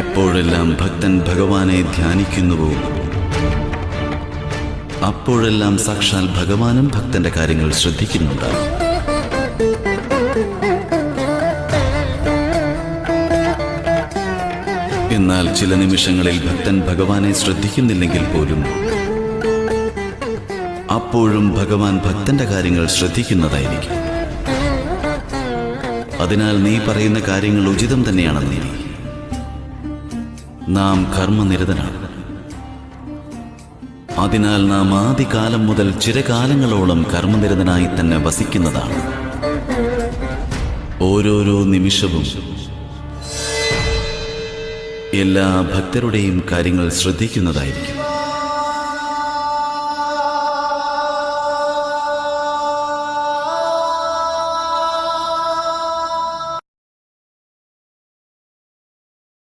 എപ്പോഴെല്ലാം ഭക്തൻ ഭഗവാനെ ധ്യാനിക്കുന്നുവോ അപ്പോഴെല്ലാം സാക്ഷാൽ ഭഗവാനും ഭക്തന്റെ കാര്യങ്ങൾ ശ്രദ്ധിക്കുന്നുണ്ട്. എന്നാൽ ചില നിമിഷങ്ങളിൽ ഭക്തൻ ഭഗവാനെ ശ്രദ്ധിക്കുന്നില്ലെങ്കിൽ പോലും അപ്പോഴും ഭഗവാൻ ഭക്തന്റെ കാര്യങ്ങൾ ശ്രദ്ധിക്കുന്നതായിരിക്കും. അതിനാൽ നീ പറയുന്ന കാര്യങ്ങൾ ഉചിതം തന്നെയാണെന്ന് നീ നാം കർമ്മനിരതനാണ് അതിനാൽ നാം ആദികാലം മുതൽ ചിരകാലങ്ങളോളം കർമ്മനിരതനായി തന്നെ വസിക്കുന്നതാണ്. ഓരോരോ നിമിഷവും എല്ലാ ഭക്തരുടെയും കാര്യങ്ങൾ ശ്രദ്ധിക്കുന്നതായിരിക്കും.